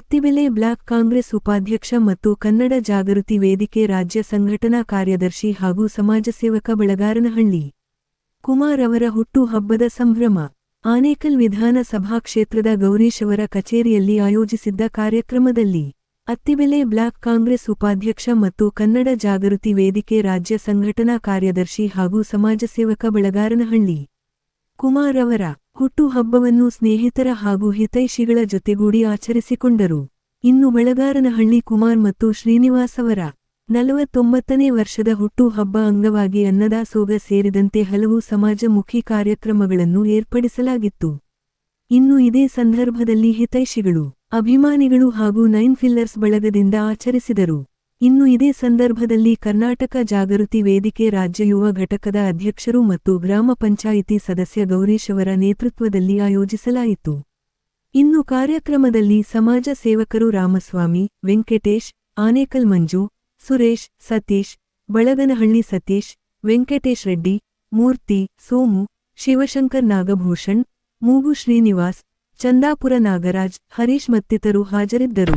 Attibele block Congress ಉಪಾಧ್ಯಕ್ಷ ಮತ್ತು ಕನ್ನಡ ಜಾಗೃತಿ ವೇದಿಕೆ ರಾಜ್ಯ ಸಂಘಟನಾ ಕಾರ್ಯದರ್ಶಿ ಹಾಗೂ ಸಮಾಜಸೇವಕ ಬೆಳಗಾರನಹಳ್ಳಿ. ಕುಮಾರ್ ಅವರ ಹುಟ್ಟು ಹಬ್ಬದ ಸಂಭ್ರಮ. ಆನೇಕಲ್ ವಿಧಾನಸಭಾ ಕ್ಷೇತ್ರದ ಗೌರೀಶ್ ಅವರ ಕಚೇರಿಯಲ್ಲಿ ಆಯೋಜಿಸಿದ್ದ ಕಾರ್ಯಕ್ರಮದಲ್ಲಿ ಅತ್ತಿಬೆಲೆ ಬ್ಲಾಕ್ ಕಾಂಗ್ರೆಸ್ ಉಪಾಧ್ಯಕ್ಷ ಮತ್ತು ಕನ್ನಡ ಜಾಗೃತಿ ವೇದಿಕೆ ರಾಜ್ಯ ಸಂಘಟನಾ ಕಾರ್ಯದರ್ಶಿ ಹಾಗೂ ಸಮಾಜ ಸೇವಕ ಬೆಳಗಾರನಹಳ್ಳಿ. ಕುಮಾರ್ ಅವರ ಹುಟ್ಟು ಹಬ್ಬವನ್ನು ಸ್ನೇಹಿತರ ಹಾಗೂ ಹಿತೈಷಿಗಳ ಜೊತೆಗೂಡಿ ಆಚರಿಸಿಕೊಂಡರು. ಇನ್ನು ಬೆಳಗಾರನಹಳ್ಳಿ ಕುಮಾರ್ ಮತ್ತು ಶ್ರೀನಿವಾಸ್ ಅವರ ನಲವತ್ತೊಂಬತ್ತನೇ ವರ್ಷದ ಹುಟ್ಟು ಹಬ್ಬ ಅಂಗವಾಗಿ ಅನ್ನದಾಸೋಗ ಸೇರಿದಂತೆ ಹಲವು ಸಮಾಜಮುಖಿ ಕಾರ್ಯಕ್ರಮಗಳನ್ನು ಏರ್ಪಡಿಸಲಾಗಿತ್ತು. ಇನ್ನು ಇದೇ ಸಂದರ್ಭದಲ್ಲಿ ಹಿತೈಷಿಗಳು, ಅಭಿಮಾನಿಗಳು ಹಾಗೂ ನೈನ್ ಫಿಲ್ಲರ್ಸ್ ಬಳಗದಿಂದ ಆಚರಿಸಿದರು. ಇನ್ನು ಇದೇ ಸಂದರ್ಭದಲ್ಲಿ ಕರ್ನಾಟಕ ಜಾಗೃತಿ ವೇದಿಕೆ ರಾಜ್ಯ ಯುವ ಘಟಕದ ಅಧ್ಯಕ್ಷರು ಮತ್ತು ಗ್ರಾಮ ಪಂಚಾಯಿತಿ ಸದಸ್ಯ ಗೌರೀಶ್ ಅವರ ನೇತೃತ್ವದಲ್ಲಿ ಆಯೋಜಿಸಲಾಯಿತು. ಇನ್ನು ಕಾರ್ಯಕ್ರಮದಲ್ಲಿ ಸಮಾಜ ಸೇವಕರು ರಾಮಸ್ವಾಮಿ, ವೆಂಕಟೇಶ್, ಆನೇಕಲ್ ಮಂಜು, ಸುರೇಶ್, ಸತೀಶ್, ಬಳಗನಹಳ್ಳಿ ಸತೀಶ್, ವೆಂಕಟೇಶ್ ರೆಡ್ಡಿ, ಮೂರ್ತಿ, ಸೋಮು, ಶಿವಶಂಕರ್ ನಾಗಭೂಷಣ್, ಮೂಗು ಶ್ರೀನಿವಾಸ್, ಚಂದಾಪುರ ನಾಗರಾಜ್, ಹರೀಶ್ ಮತ್ತಿತರು ಹಾಜರಿದ್ದರು.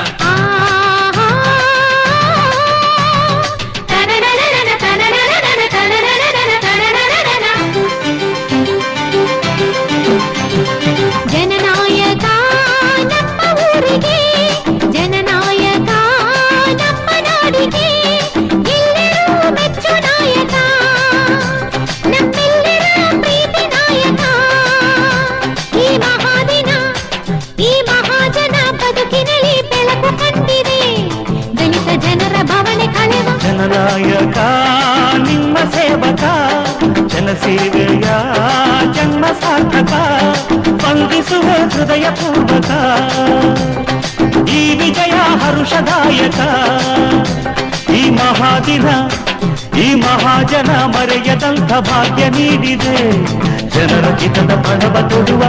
ಜನಸೇವೆಯ ಜನ್ಮ ಸಾರ್ಥಕ ವಂದಿಸುವ ಹೃದಯ ಪೂರ್ವಕ ಈ ವಿಜಯ ಹರುಷದಾಯಕ. ಈ ಮಹಾದಿನ, ಈ ಮಹಾಜನ ಮರೆಯದಂಥ ಭಾಗ್ಯ ನೀಡಿದೆ. ಜನರ ಜಿತದ ಪಣವ ತೊಡುವ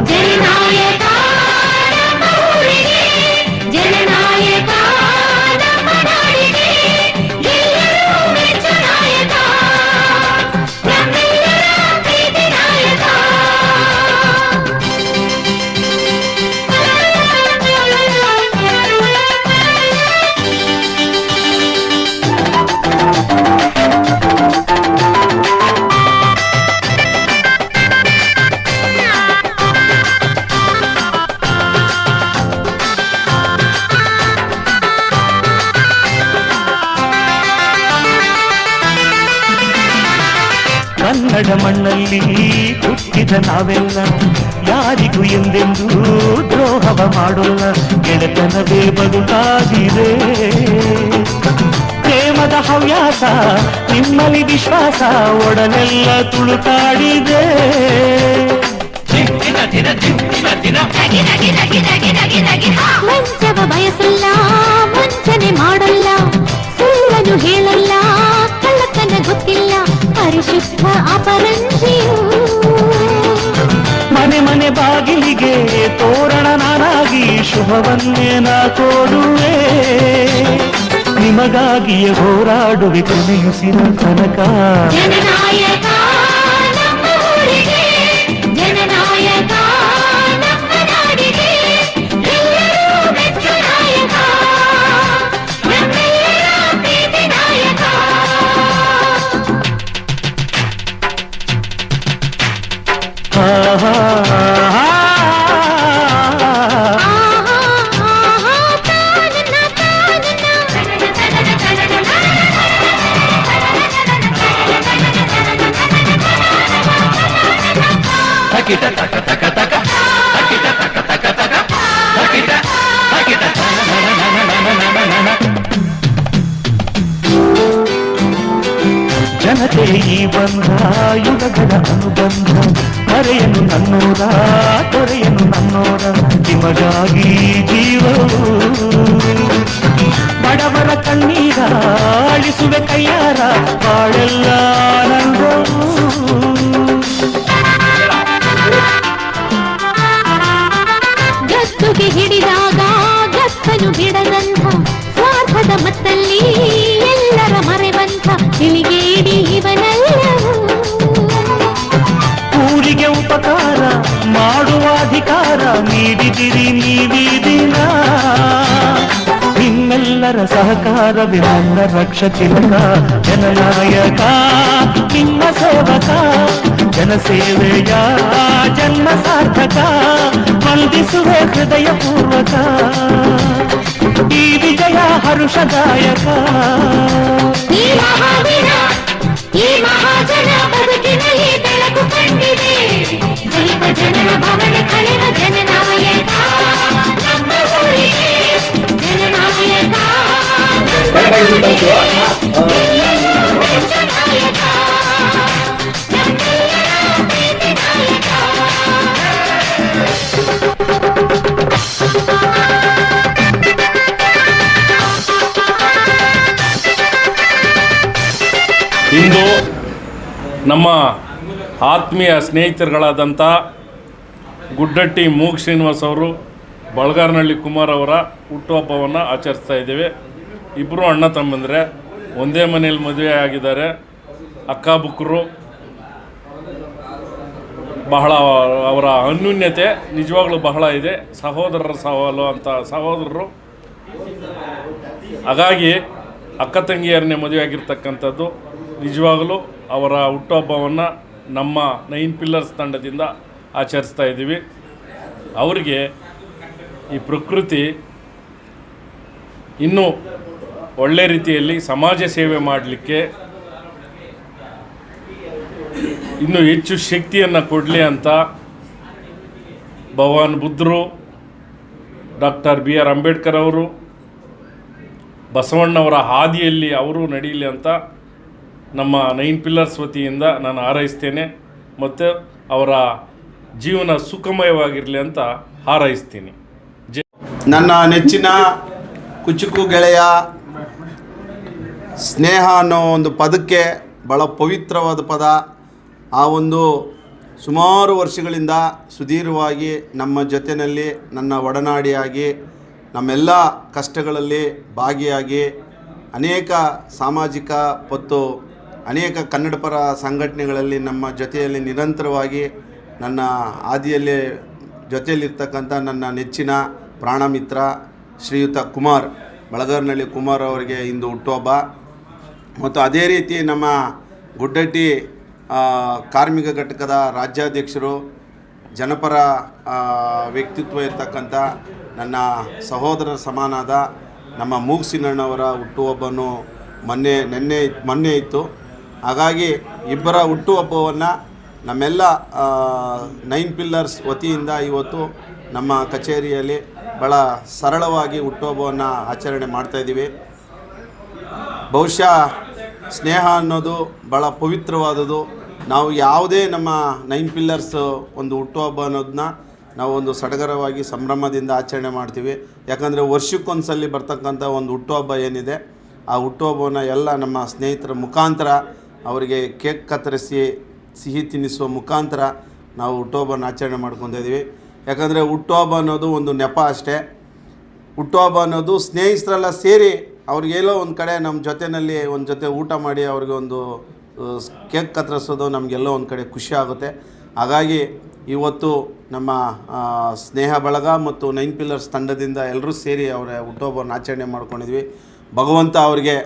ಕನ್ನಡ ಮಣ್ಣಲ್ಲಿ ಹುಟ್ಟಿದ ನಾವೆಲ್ಲ ಯಾರಿಗೂ ಎಂದೆಂದೂ ದ್ರೋಹವ ಮಾಡೋಲ್ಲ ಗೆಳೆತನವೇ ಬದುಕಾಗಿದೆ ಪ್ರೇಮದ ಹವ್ಯಾಸ ನಿಮ್ಮಲ್ಲಿ ವಿಶ್ವಾಸ ಒಡನೆಲ್ಲ ತುಳುಕಾಡಿದೆ ಮಂಚವ ಬಯಸಲ್ಲ ವಂಚನೆ ಮಾಡಲ್ಲ ಪರಿಶುದ್ಧ ಅಪರಂಜಿಯು ಮನೆ ಮನೆ ಬಾಗಿಲಿಗೆ ತೋರಣ ನಾನಾಗಿ ಶುಭವನ್ನೇ ನಾ ಕೊಡುವೆ. ನಿಮಗಾಗಿಯೇ ಹೋರಾಡುವೆ ಕೊನೆಯುಸಿನ ತನಕ ಆಹಾ, ಆಹಾ. ಆಹಾ ಆಹಾ ತಾನನ ತಾನನ ಜನತೆ ಈ ಬಂಧ ಯುಗಗಳ ಅನುಬಂಧ ಮರೆಯನು ನನ್ನೋರ, ತೊರೆಯನು ನನ್ನೋರ, ನಿಮಗಾಗಿ ಜೀವವು. ಬಡವರ ಕಣ್ಣೀರ ಅಳಿಸುವೆ ಕೈಯಾರ, ಬಾಳೆಲ್ಲ ಆನಂದವು ಗಸ್ತುಗೆ ಹಿಡಿದಾಗ ಗಸ್ತನು ಬಿಡದಂಥ ಸ್ವಾರ್ಥದ ಮತ್ತಲ್ಲಿ ನಿಮ್ಮೆಲ್ಲರ ಸಹಕಾರವೇ ನನ್ನ ರಕ್ಷ ತಿಲಕ ಜನನಾಯಕ ನಿಮ್ಮ ಸೇವಕ ಜನಸೇವೆಯ ಜನ್ಮ ಸಾರ್ಥಕ ವಂದಿಸುವೆ ಹೃದಯ ಪೂರ್ವಕ ಈ ವಿಜಯ ಹರುಷದಾಯಕ ಈ ಮಹಾದಿನ ಈ ಮಹಾಜನ ಬದುಕಿನಲ್ಲಿ ಬೆಳಕು ಕಂಡಿದೆ ದಲಿತ ಜನರ ಭವನ ಕಳೆದ ಜನನಾಯಕ ಇಂದು ನಮ್ಮ ಆತ್ಮೀಯ ಸ್ನೇಹಿತರುಗಳಾದಂಥ ಗುಡ್ಡಟ್ಟಿ ಮೂಗ್ ಶ್ರೀನಿವಾಸ್ ಅವರು ಬಳಗಾರನಹಳ್ಳಿ ಕುಮಾರ್ ಅವರ ಹುಟ್ಟುಹಬ್ಬವನ್ನು ಆಚರಿಸ್ತಾ ಇದ್ದೇವೆ. ಇಬ್ಬರು ಅಣ್ಣ ತಮ್ಮಂದರೆ, ಒಂದೇ ಮನೆಯಲ್ಲಿ ಮದುವೆ ಆಗಿದ್ದಾರೆ. ಅಕ್ಕ ಬುಕ್ಕರು ಬಹಳ ಅವರ ಅನ್ಯೂನ್ಯತೆ ನಿಜವಾಗ್ಲೂ ಬಹಳ ಇದೆ. ಸಹೋದರರ ಸವಾಲು ಅಂತ ಸಹೋದರರು. ಹಾಗಾಗಿ ಅಕ್ಕ ತಂಗಿಯರನ್ನೇ ಮದುವೆ ಆಗಿರ್ತಕ್ಕಂಥದ್ದು ನಿಜವಾಗಲೂ ಅವರ ಹುಟ್ಟುಹಬ್ಬವನ್ನು ನಮ್ಮ ನೈನ್ ಪಿಲ್ಲರ್ಸ್ ತಂಡದಿಂದ ಆಚರಿಸ್ತಾ ಇದ್ದೀವಿ. ಅವರಿಗೆ ಈ ಪ್ರಕೃತಿ ಇನ್ನೂ ಒಳ್ಳೆ ರೀತಿಯಲ್ಲಿ ಸಮಾಜ ಸೇವೆ ಮಾಡಲಿಕ್ಕೆ ಇನ್ನೂ ಹೆಚ್ಚು ಶಕ್ತಿಯನ್ನು ಕೊಡಲಿ ಅಂತ ಭಗವಾನ್ ಬುದ್ಧರು, ಡಾಕ್ಟರ್ ಬಿ ಆರ್ ಅಂಬೇಡ್ಕರ್ ಅವರು, ಬಸವಣ್ಣವರ ಹಾದಿಯಲ್ಲಿ ಅವರು ನಡೀಲಿ ಅಂತ ನಮ್ಮ ನೈನ್ ಪಿಲ್ಲರ್ಸ್ ವತಿಯಿಂದ ನಾನು ಹಾರೈಸ್ತೇನೆ ಮತ್ತು ಅವರ ಜೀವನ ಸುಖಮಯವಾಗಿರಲಿ ಅಂತ ಹಾರೈಸ್ತೀನಿ. ಜೆ ನನ್ನ ನೆಚ್ಚಿನ ಕುಚುಕು ಗೆಳೆಯ, ಸ್ನೇಹ ಅನ್ನೋ ಒಂದು ಪದಕ್ಕೆ ಭಾಳ ಪವಿತ್ರವಾದ ಪದ. ಆ ಒಂದು ಸುಮಾರು ವರ್ಷಗಳಿಂದ ಸುದೀರ್ಘವಾಗಿ ನಮ್ಮ ಜೊತೆಯಲ್ಲಿ, ನನ್ನ ಒಡನಾಡಿಯಾಗಿ, ನಮ್ಮೆಲ್ಲ ಕಷ್ಟಗಳಲ್ಲಿ ಭಾಗಿಯಾಗಿ ಅನೇಕ ಸಾಮಾಜಿಕ ಮತ್ತು ಅನೇಕ ಕನ್ನಡಪರ ಸಂಘಟನೆಗಳಲ್ಲಿ ನಮ್ಮ ಜೊತೆಯಲ್ಲಿ ನಿರಂತರವಾಗಿ ನನ್ನ ಹಾದಿಯಲ್ಲಿ ಜೊತೆಯಲ್ಲಿರ್ತಕ್ಕಂಥ ನನ್ನ ನೆಚ್ಚಿನ ಪ್ರಾಣಮಿತ್ರ ಶ್ರೀಯುತ ಕುಮಾರ್ ಬಳಗಾರ್ನಳ್ಳಿ ಕುಮಾರ್ ಅವರಿಗೆ ಇಂದು ಹುಟ್ಟುಹಬ್ಬ. ಮತ್ತು ಅದೇ ರೀತಿ ನಮ್ಮ ಗುಡ್ಡಟ್ಟಿ ಕಾರ್ಮಿಕ ಘಟಕದ ರಾಜ್ಯಾಧ್ಯಕ್ಷರು, ಜನಪರ ವ್ಯಕ್ತಿತ್ವ ಇರ್ತಕ್ಕಂಥ ನನ್ನ ಸಹೋದರ ಸಮಾನಾದ ನಮ್ಮ ಮೂಗ್ಸಿನಣ್ಣವರ ಹುಟ್ಟುಹಬ್ಬನು ಮೊನ್ನೆ, ನಿನ್ನೆ, ಮೊನ್ನೆ ಇತ್ತು. ಹಾಗಾಗಿ ಇಬ್ಬರ ಹುಟ್ಟುಹಬ್ಬವನ್ನು ನಮ್ಮೆಲ್ಲ ನೈನ್ ಪಿಲ್ಲರ್ಸ್ ವತಿಯಿಂದ ಇವತ್ತು ನಮ್ಮ ಕಚೇರಿಯಲ್ಲಿ ಭಾಳ ಸರಳವಾಗಿ ಹುಟ್ಟುಹಬ್ಬವನ್ನು ಆಚರಣೆ ಮಾಡ್ತಾಯಿದ್ದೀವಿ ಬಹುಶಃ ಸ್ನೇಹ ಅನ್ನೋದು ಭಾಳ ಪವಿತ್ರವಾದದ್ದು. ನಾವು ಯಾವುದೇ ನಮ್ಮ ನೈನ್ ಪಿಲ್ಲರ್ಸ್ ಒಂದು ಹುಟ್ಟುಹಬ್ಬ ಅನ್ನೋದನ್ನ ನಾವು ಒಂದು ಸಡಗರವಾಗಿ ಸಂಭ್ರಮದಿಂದ ಆಚರಣೆ ಮಾಡ್ತೀವಿ. ಯಾಕಂದರೆ ವರ್ಷಕ್ಕೊಂದ್ಸಲಿ ಬರ್ತಕ್ಕಂಥ ಒಂದು ಹುಟ್ಟುಹಬ್ಬ ಏನಿದೆ, ಆ ಹುಟ್ಟುಹಬ್ಬವನ್ನು ಎಲ್ಲ ನಮ್ಮ ಸ್ನೇಹಿತರ ಮುಖಾಂತರ, ಅವರಿಗೆ ಕೇಕ್ ಕತ್ತರಿಸಿ, ಸಿಹಿ ತಿನ್ನಿಸುವ ಮುಖಾಂತರ ನಾವು ಹುಟ್ಟುಹಬ್ಬನ ಆಚರಣೆ ಮಾಡ್ಕೊತಾ ಇದ್ದೀವಿ. ಯಾಕಂದರೆ ಹುಟ್ಟುಹಬ್ಬ ಅನ್ನೋದು ಒಂದು ನೆಪ ಅಷ್ಟೇ. ಹುಟ್ಟುಹಬ್ಬ ಅನ್ನೋದು ಸ್ನೇಹಿತರೆಲ್ಲ ಸೇರಿ ಅವ್ರಿಗೆಲ್ಲೋ ಒಂದು ಕಡೆ ನಮ್ಮ ಜೊತೆಯಲ್ಲಿ ಒಂದು ಜೊತೆ ಊಟ ಮಾಡಿ ಅವ್ರಿಗೆ ಒಂದು ಕೇಕ್ ಕತ್ತರಿಸೋದು ನಮಗೆಲ್ಲೋ ಒಂದು ಕಡೆ ಖುಷಿ ಆಗುತ್ತೆ. ಹಾಗಾಗಿ ಇವತ್ತು ನಮ್ಮ ಸ್ನೇಹ ಬಳಗ ಮತ್ತು ನೈನ್ ಪಿಲ್ಲರ್ಸ್ ತಂಡದಿಂದ ಎಲ್ಲರೂ ಸೇರಿ ಅವರ ಹುಟ್ಟುಹಬ್ಬವನ್ನು ಆಚರಣೆ ಮಾಡ್ಕೊಂಡಿದ್ವಿ. ಭಗವಂತ ಅವರಿಗೆ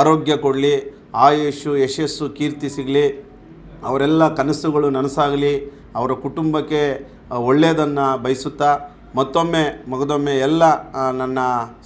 ಆರೋಗ್ಯ ಕೊಡಲಿ ಆಯುಷು ಯಶಸ್ಸು, ಕೀರ್ತಿ ಸಿಗಲಿ, ಅವರೆಲ್ಲ ಕನಸುಗಳು ನನಸಾಗಲಿ, ಅವರ ಕುಟುಂಬಕ್ಕೆ ಒಳ್ಳೆಯದನ್ನು ಬಯಸುತ್ತಾ ಮತ್ತೊಮ್ಮೆ, ಮಗದೊಮ್ಮೆ ಎಲ್ಲ ನನ್ನ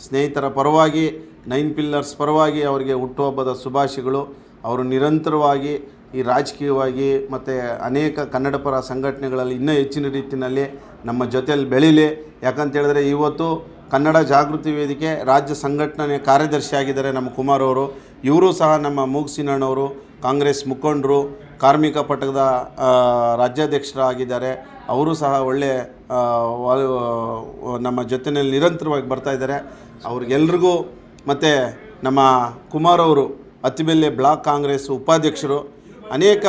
ಸ್ನೇಹಿತರ ಪರವಾಗಿ, ನೈನ್ ಪಿಲ್ಲರ್ಸ್ ಪರವಾಗಿ ಅವರಿಗೆ ಹುಟ್ಟುಹಬ್ಬದ ಶುಭಾಶಯಗಳು. ಅವರು ನಿರಂತರವಾಗಿ ಈ ರಾಜಕೀಯವಾಗಿ ಮತ್ತು ಅನೇಕ ಕನ್ನಡಪರ ಸಂಘಟನೆಗಳಲ್ಲಿ ಇನ್ನೂ ಹೆಚ್ಚಿನ ರೀತಿಯಲ್ಲಿ ನಮ್ಮ ಜೊತೆಯಲ್ಲಿ ಬೆಳೀಲಿ. ಯಾಕಂತೇಳಿದ್ರೆ ಇವತ್ತು ಕನ್ನಡ ಜಾಗೃತಿ ವೇದಿಕೆ ರಾಜ್ಯ ಸಂಘಟನೆ ಕಾರ್ಯದರ್ಶಿ ಆಗಿದ್ದಾರೆ ನಮ್ಮ ಕುಮಾರ್ ಅವರು. ಇವರು ಸಹ ನಮ್ಮ ಮೂಗ್ಸಿನಣ್ಣವರು, ಕಾಂಗ್ರೆಸ್ ಮುಖಂಡರು, ಕಾರ್ಮಿಕ ಪಟಕದ ರಾಜ್ಯಾಧ್ಯಕ್ಷರಾಗಿದ್ದಾರೆ. ಅವರು ಸಹ ಒಳ್ಳೆ ನಮ್ಮ ಜೊತೆಯಲ್ಲಿ ನಿರಂತರವಾಗಿ ಬರ್ತಾ ಇದ್ದಾರೆ. ಅವ್ರಿಗೆಲ್ರಿಗೂ ಮತ್ತು ನಮ್ಮ ಕುಮಾರ್ ಅವರು ಅತ್ತಿಬೆಲ್ಲೆ ಬ್ಲಾಕ್ ಕಾಂಗ್ರೆಸ್ ಉಪಾಧ್ಯಕ್ಷರು, ಅನೇಕ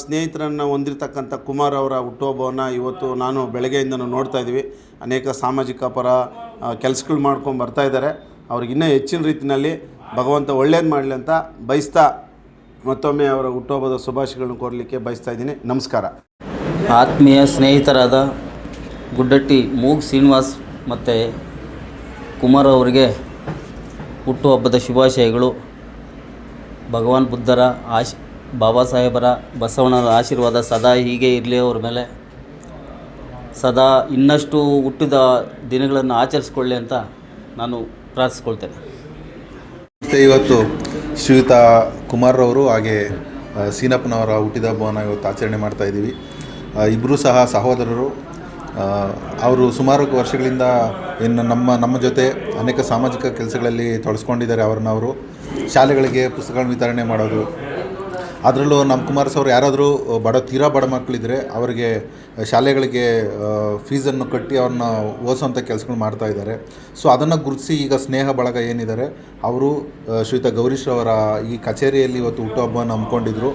ಸ್ನೇಹಿತರನ್ನು ಹೊಂದಿರತಕ್ಕಂಥ ಕುಮಾರ್ ಅವರ ಹುಟ್ಟುಹಬ್ಬವನ್ನು ಇವತ್ತು ನಾನು ಬೆಳಗ್ಗೆಯಿಂದನೂ ನೋಡ್ತಾ ಇದ್ದೀವಿ. ಅನೇಕ ಸಾಮಾಜಿಕ ಪರ ಕೆಲಸಗಳು ಮಾಡ್ಕೊಂಡು ಬರ್ತಾ ಇದ್ದಾರೆ. ಅವ್ರಿಗೆ ಇನ್ನೂ ಹೆಚ್ಚಿನ ರೀತಿಯಲ್ಲಿ ಭಗವಂತ ಒಳ್ಳೇದು ಮಾಡಲಿ ಅಂತ ಬಯಸ್ತಾ ಮತ್ತೊಮ್ಮೆ ಅವರ ಹುಟ್ಟುಹಬ್ಬದ ಶುಭಾಶಯಗಳನ್ನು ಕೋರಲಿಕ್ಕೆ ಬಯಸ್ತಾ ಇದ್ದೀನಿ. ನಮಸ್ಕಾರ. ಆತ್ಮೀಯ ಸ್ನೇಹಿತರಾದ ಗುಡ್ಡಟ್ಟಿ ಮೂಗ್ ಶ್ರೀನಿವಾಸ್ ಮತ್ತು ಕುಮಾರ್ ಅವರಿಗೆ ಹುಟ್ಟುಹಬ್ಬದ ಶುಭಾಶಯಗಳು. ಭಗವಾನ್ ಬುದ್ಧರ ಆಶ್, ಬಾಬಾ ಸಾಹೇಬರ ಬಸವಣ್ಣರ ಆಶೀರ್ವಾದ ಸದಾ ಹೀಗೆ ಇರಲಿ ಅವ್ರ ಮೇಲೆ. ಸದಾ ಇನ್ನಷ್ಟು ಹುಟ್ಟಿದ ದಿನಗಳನ್ನು ಆಚರಿಸ್ಕೊಳ್ಳಿ ಅಂತ ನಾನು ಪ್ರಾರ್ಥಿಸ್ಕೊಳ್ತೇನೆ. ಇವತ್ತು ಶ್ರೀಯುತ ಕುಮಾರ್ರವರು ಹಾಗೆ ಸೀನಪ್ಪನವರ ಹುಟ್ಟಿದ ಹಬ್ಬವನ್ನು ಇವತ್ತು ಆಚರಣೆ ಮಾಡ್ತಾ ಇದ್ದೀವಿ. ಇಬ್ಬರೂ ಸಹ ಸಹೋದರರು ಅವರು ಸುಮಾರು ವರ್ಷಗಳಿಂದ ಇನ್ನು ನಮ್ಮ ನಮ್ಮ ಜೊತೆ ಅನೇಕ ಸಾಮಾಜಿಕ ಕೆಲಸಗಳಲ್ಲಿ ತೊಡಸ್ಕೊಂಡಿದ್ದಾರೆ ಅವ್ರನ್ನ ಅವರು. ಶಾಲೆಗಳಿಗೆ ಪುಸ್ತಕಗಳನ್ನ ವಿತರಣೆ ಮಾಡೋದು. ಅದರಲ್ಲೂ ನಮ್ಮ ಕುಮಾರ್ಸ್ ಅವರು ಯಾರಾದರೂ ಬಡ, ತೀರಾ ಬಡ ಮಕ್ಕಳಿದ್ದರೆ ಅವರಿಗೆ ಶಾಲೆಗಳಿಗೆ ಫೀಸನ್ನು ಕಟ್ಟಿ ಅವ್ರನ್ನ ಓದಿಸೋಂಥ ಕೆಲಸಗಳು ಮಾಡ್ತಾ ಇದ್ದಾರೆ. ಸೊ, ಅದನ್ನು ಗುರುತಿಸಿ ಈಗ ಸ್ನೇಹ ಬಳಗ ಏನಿದ್ದಾರೆ, ಅವರು ಶ್ರೀತ ಗೌರೀಶ್ ಅವರ ಈ ಕಚೇರಿಯಲ್ಲಿ ಇವತ್ತು ಹುಟ್ಟುಹಬ್ಬವನ್ನು ಹಮ್ಮಿಕೊಂಡಿದ್ರು.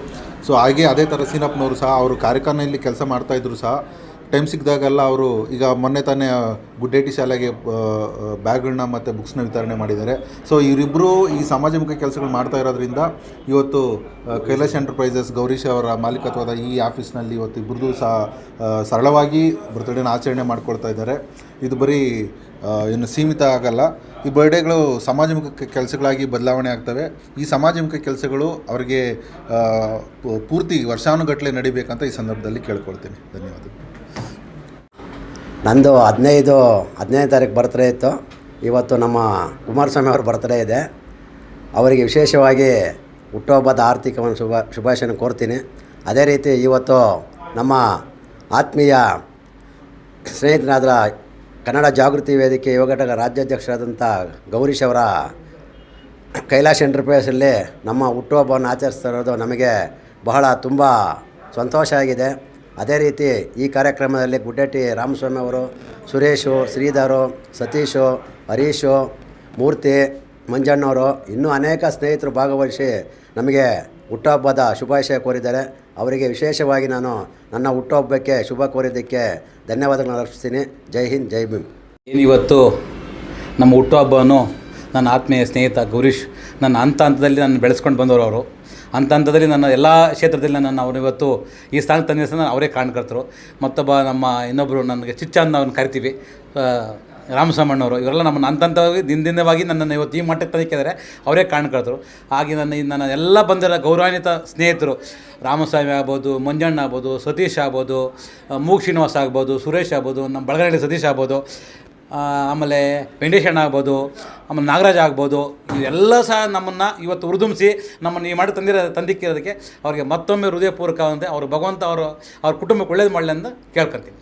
ಸೊ ಹಾಗೆ ಅದೇ ಥರ ಸೀನಪ್ಪನವರು ಸಹ ಅವರು ಕಾರ್ಯಕ್ರಮದಲ್ಲಿ ಕೆಲಸ ಮಾಡ್ತಾಯಿದ್ರು ಸಹ. ಟೈಮ್ ಸಿಕ್ಕಿದಾಗೆಲ್ಲ ಅವರು ಈಗ ಮೊನ್ನೆ ತಾನೇ ಗುಡ್ಡೇಟಿ ಶಾಲೆಗೆ ಬ್ಯಾಗ್ಗಳನ್ನ ಮತ್ತು ಬುಕ್ಸ್ನ ವಿತರಣೆ ಮಾಡಿದ್ದಾರೆ. ಸೊ ಇವರಿಬ್ಬರು ಈ ಸಮಾಜಮುಖಿ ಕೆಲಸಗಳು ಮಾಡ್ತಾ ಇರೋದ್ರಿಂದ ಇವತ್ತು ಕೈಲಾಶ್ ಎಂಟರ್ಪ್ರೈಸಸ್ ಗೌರೀಶ್ ಅವರ ಮಾಲೀಕತ್ವದ ಈ ಆಫೀಸ್ನಲ್ಲಿ ಇವತ್ತು ಇಬ್ಬರದು ಸಹ ಸರಳವಾಗಿ ಬರ್ತಡೇನ ಆಚರಣೆ ಮಾಡ್ಕೊಳ್ತಾ ಇದ್ದಾರೆ. ಇದು ಬರೀ ಏನು ಸೀಮಿತ ಆಗಲ್ಲ. ಈ ಬರ್ಡೇಗಳು ಸಮಾಜಮುಖ ಕೆಲಸಗಳಾಗಿ ಬದಲಾವಣೆ ಆಗ್ತವೆ. ಈ ಸಮಾಜಮುಖ ಕೆಲಸಗಳು ಅವರಿಗೆ ಪೂರ್ತಿ ವರ್ಷಾನುಗಟ್ಟಲೆ ನಡಿಬೇಕಂತ ಈ ಸಂದರ್ಭದಲ್ಲಿ ಕೇಳ್ಕೊಳ್ತೀನಿ. ಧನ್ಯವಾದ ನಂದು ಹದಿನೈದು ಹದಿನೈದು ತಾರೀಕು ಬರ್ತಡೇ ಇತ್ತು. ಇವತ್ತು ನಮ್ಮ ಕುಮಾರಸ್ವಾಮಿ ಅವ್ರ ಬರ್ತಡೇ ಇದೆ. ಅವರಿಗೆ ವಿಶೇಷವಾಗಿ ಹುಟ್ಟುಹಬ್ಬದ ಆರ್ಥಿಕವನ್ನು ಶುಭ, ಶುಭಾಶಯನ ಕೋರ್ತೀನಿ. ಅದೇ ರೀತಿ ಇವತ್ತು ನಮ್ಮ ಆತ್ಮೀಯ ಸ್ನೇಹಿತನಾದ ಕನ್ನಡ ಜಾಗೃತಿ ವೇದಿಕೆ ಯುವ ಘಟಕ ರಾಜ್ಯಾಧ್ಯಕ್ಷರಾದಂಥ ಗೌರೀಶ್ ಅವರ ಕೈಲಾಶ್ ಎಂಟರ್ಪ್ರೈಸಲ್ಲಿ ನಮ್ಮ ಹುಟ್ಟುಹಬ್ಬವನ್ನು ಆಚರಿಸ್ತಾ ಇರೋದು ನಮಗೆ ಬಹಳ ತುಂಬ ಸಂತೋಷ ಆಗಿದೆ. ಅದೇ ರೀತಿ ಈ ಕಾರ್ಯಕ್ರಮದಲ್ಲಿ ಗುಡ್ಡಟ್ಟಿ ರಾಮಸ್ವಾಮಿ ಅವರು, ಸುರೇಶು ಶ್ರೀಧರು ಸತೀಶು ಹರೀಶು ಮೂರ್ತಿ ಮಂಜಣ್ಣವರು ಇನ್ನೂ ಅನೇಕ ಸ್ನೇಹಿತರು ಭಾಗವಹಿಸಿ ನಮಗೆ ಹುಟ್ಟುಹಬ್ಬದ ಶುಭಾಶಯ ಕೋರಿದ್ದಾರೆ. ಅವರಿಗೆ ವಿಶೇಷವಾಗಿ ನಾನು ನನ್ನ ಹುಟ್ಟುಹಬ್ಬಕ್ಕೆ ಶುಭ ಕೋರಿದ್ದಕ್ಕೆ ಧನ್ಯವಾದಗಳನ್ನು ಅರ್ಪಿಸ್ತೀನಿ. ಜೈ ಹಿಂದ್, ಜೈ ಭೀಮ್. ಏನಿವತ್ತು ನಮ್ಮ ಹುಟ್ಟುಹಬ್ಬವನ್ನು ನನ್ನ ಆತ್ಮೀಯ ಸ್ನೇಹಿತ ಗೌರೀಶ್ ನನ್ನ ಹಂತ ಹಂತದಲ್ಲಿ ನಾನು ಬೆಳೆಸ್ಕೊಂಡು ಬಂದವರು ಅವರು. ಅಂತ ಹಂತದಲ್ಲಿ ನನ್ನ ಎಲ್ಲ ಕ್ಷೇತ್ರದಲ್ಲಿ ನಾನು ಅವರು ಇವತ್ತು ಈ ಸ್ಥಾನ ತಂದ ನಾನು ಅವರೇ ಕಾಣ್ಕರ್ತರು ಮತ್ತೊಬ್ಬ ನಮ್ಮ ಇನ್ನೊಬ್ಬರು ನನಗೆ ಚಿಚ್ಚ ಅಂತ ಅವ್ರನ್ನ ಕರಿತೀವಿ. ಆ, ರಾಮಸ್ವಾಮಣ್ಣವರು ಇವರೆಲ್ಲ ನಮ್ಮನ್ನು ಅಂತಂತವಾಗಿ ದಿನದಿಂದವಾಗಿ ನನ್ನನ್ನು ಇವತ್ತು ಈ ಮಟ್ಟಕ್ಕೆ ತಂದಿಕ್ಕಿದ್ದಾರೆ. ಅವರೇ ಕಾರಣಕರ್ತರು. ಹಾಗೆ ನನ್ನ ನನ್ನ ಎಲ್ಲ ಬಂದಿರೋ ಗೌರವಾನ್ವಿತ ಸ್ನೇಹಿತರು ರಾಮಸ್ವಾಮಿ ಆಗ್ಬೋದು ಮಂಜಣ್ಣ ಆಗ್ಬೋದು ಸತೀಶ್ ಆಗ್ಬೋದು ಮೂಗ್ ಶ್ರೀನಿವಾಸ ಆಗ್ಬೋದು ಸುರೇಶ್ ಆಗ್ಬೋದು ನಮ್ಮ ಬಳಗನಹಳ್ಳಿ ಸತೀಶ್ ಆಗ್ಬೋದು ಆಮೇಲೆ ವೆಂಕಟೇಶ್ ಅಣ್ಣ ಆಗ್ಬೋದು ಆಮೇಲೆ ನಾಗರಾಜ್ ಆಗ್ಬೋದು ಇವೆಲ್ಲ ಸಹ ನಮ್ಮನ್ನು ಇವತ್ತು ಹುರಿದುಂಬಿಸಿ ನಮ್ಮನ್ನು ಈ ಮಾಡಿ ತಂದಿರೋ ತಂದಿಕ್ಕಿರೋದಕ್ಕೆ ಅವರಿಗೆ ಮತ್ತೊಮ್ಮೆ ಹೃದಯಪೂರ್ವಕ ಅಂತ ಅವರು ಭಗವಂತ ಅವರು ಅವ್ರ ಕುಟುಂಬಕ್ಕೆ ಒಳ್ಳೇದು ಮಾಡಲಿ ಅಂತ ಕೇಳ್ಕೊತೀನಿ.